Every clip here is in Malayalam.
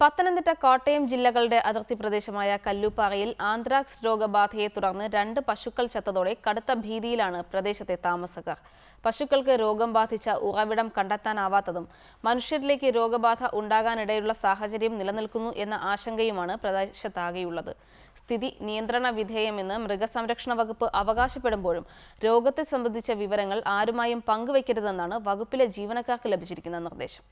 പത്തനംതിട്ട കോട്ടയം ജില്ലകളുടെ അതിർത്തി പ്രദേശമായ കല്ലുപ്പാറയിൽ ആന്ത്രാക്സ് രോഗബാധയെ തുടർന്ന് രണ്ട് പശുക്കൾ ചത്തതോടെ കടുത്ത ഭീതിയിലാണ് പ്രദേശത്തെ താമസക്കാർ. പശുക്കൾക്ക് രോഗം ബാധിച്ച ഉറവിടം കണ്ടെത്താനാവാത്തതും മനുഷ്യരിലേക്ക് രോഗബാധ ഉണ്ടാകാനിടയുള്ള സാഹചര്യം നിലനിൽക്കുന്നു എന്ന ആശങ്കയുമാണ് പ്രദേശത്താകെയുള്ളത്. സ്ഥിതി നിയന്ത്രണ വിധേയമെന്ന് മൃഗസംരക്ഷണ വകുപ്പ് അവകാശപ്പെടുമ്പോഴും രോഗത്തെ സംബന്ധിച്ച വിവരങ്ങൾ ആരുമായും പങ്കുവയ്ക്കരുതെന്നാണ് വകുപ്പിലെ ജീവനക്കാർക്ക് ലഭിച്ചിരിക്കുന്ന നിർദ്ദേശം.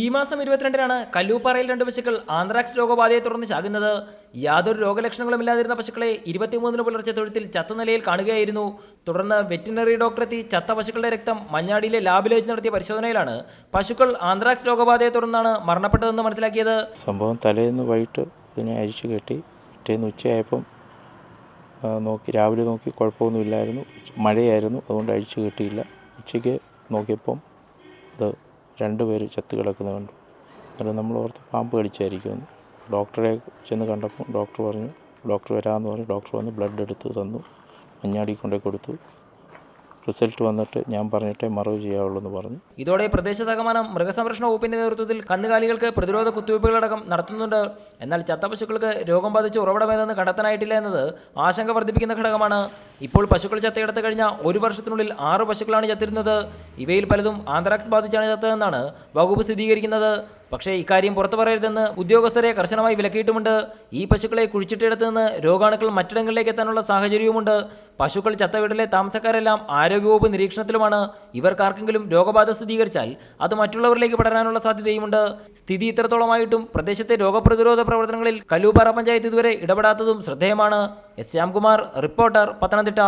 ഈ മാസം ഇരുപത്തിരണ്ടിനാണ് കല്ലൂപ്പാറയിൽ രണ്ട് പശുക്കൾ ആന്ത്രാക്സ് രോഗബാധയെ തുടർന്ന് ചാകുന്നത്. യാതൊരു രോഗലക്ഷണങ്ങളും ഇല്ലാതിരുന്ന പശുക്കളെ ഇരുപത്തിമൂന്നിന് പുലർച്ചെ തൊഴുത്തിൽ ചത്ത നിലയിൽ കാണുകയായിരുന്നു. തുടർന്ന് വെറ്റിനറി ഡോക്ടർ എത്തി ചത്ത പശുക്കളുടെ രക്തം മഞ്ഞാടിയിലെ ലാബിൽ വെച്ച് നടത്തിയ പരിശോധനയിലാണ് പശുക്കൾ ആന്ത്രാക്സ് രോഗബാധയെ തുടർന്നാണ് മരണപ്പെട്ടതെന്ന് മനസ്സിലാക്കിയത്. സംഭവം തലേന്ന് വൈകിട്ട് ഇതിനെ അഴിച്ചു കെട്ടി പിറ്റേന്ന് ഉച്ചയായപ്പം നോക്കി രാവിലെ നോക്കി കുഴപ്പമൊന്നുമില്ലായിരുന്നു. മഴയായിരുന്നു അതുകൊണ്ട് അഴിച്ചു കെട്ടിയില്ല. ഉച്ചയ്ക്ക് നോക്കിയപ്പം അത് രണ്ട് പേര് ചത്ത് കിടക്കുന്നത് കണ്ടു അന്നേരം നമ്മൾ ഓർത്ത് പാമ്പ് കടിച്ചായിരിക്കുമെന്ന് ഡോക്ടറെ ചെന്ന് കണ്ടപ്പോൾ ഡോക്ടർ പറഞ്ഞു ഡോക്ടർ വരാമെന്ന് പറഞ്ഞു. ഡോക്ടർ വന്ന് ബ്ലഡ് എടുത്ത് തന്നു. മഞ്ഞാടി കൊണ്ടേ കൊടുത്തു. റിസൾട്ട് വന്നിട്ട് ഞാൻ പറഞ്ഞിട്ടേ മറവ് ചെയ്യാവുള്ളൂ എന്ന് പറഞ്ഞു. ഇതോടെ പ്രദേശത്താകമാനം മൃഗസംരക്ഷണ വകുപ്പിന്റെ നേതൃത്വത്തിൽ കന്നുകാലികൾക്ക് പ്രതിരോധ കുത്തിവയ്പ്പുകളടക്കം നടത്തുന്നുണ്ട്. എന്നാൽ ചത്ത പശുക്കൾക്ക് രോഗം ബാധിച്ച് ഉറവിടമേതെന്ന് കണ്ടെത്താനായിട്ടില്ല എന്നത് ആശങ്ക വർദ്ധിപ്പിക്കുന്ന ഘടകമാണ് ഇപ്പോൾ പശുക്കൾ ചത്തയിടത്ത് കഴിഞ്ഞ ഒരു വർഷത്തിനുള്ളിൽ ആറ് പശുക്കളാണ് ചത്തിരുന്നത്. ഇവയിൽ പലതും ആന്ത്രാക്സ് ബാധിച്ചാണ് ചത്തതെന്നാണ് വകുപ്പ് സ്ഥിരീകരിക്കുന്നത്. പക്ഷേ ഇക്കാര്യം പുറത്തു പറയരുതെന്ന് ഉദ്യോഗസ്ഥരെ കർശനമായി വിലക്കിയിട്ടുമുണ്ട്. ഈ പശുക്കളെ കുഴിച്ചിട്ടിടത്ത് നിന്ന് രോഗാണുക്കൾ മറ്റിടങ്ങളിലേക്ക് എത്താനുള്ള സാഹചര്യവുമുണ്ട്. പശുക്കൾ ചത്ത വീട്ടിലെ താമസക്കാരെല്ലാം ആരോഗ്യവകുപ്പ് നിരീക്ഷണത്തിലുമാണ്. ഇവർക്കാർക്കെങ്കിലും രോഗബാധ സ്ഥിരീകരിച്ചാൽ അത് മറ്റുള്ളവരിലേക്ക് പടരാനുള്ള സാധ്യതയുമുണ്ട്. സ്ഥിതി ഇത്രത്തോളമായിട്ടും പ്രദേശത്തെ രോഗപ്രതിരോധ പ്രവർത്തനങ്ങളിൽ കല്ലൂപ്പാറ പഞ്ചായത്ത് ഇതുവരെ ഇടപെടാത്തതും ശ്രദ്ധേയമാണ്. S Shyamkumar reporter Pathanamthitta.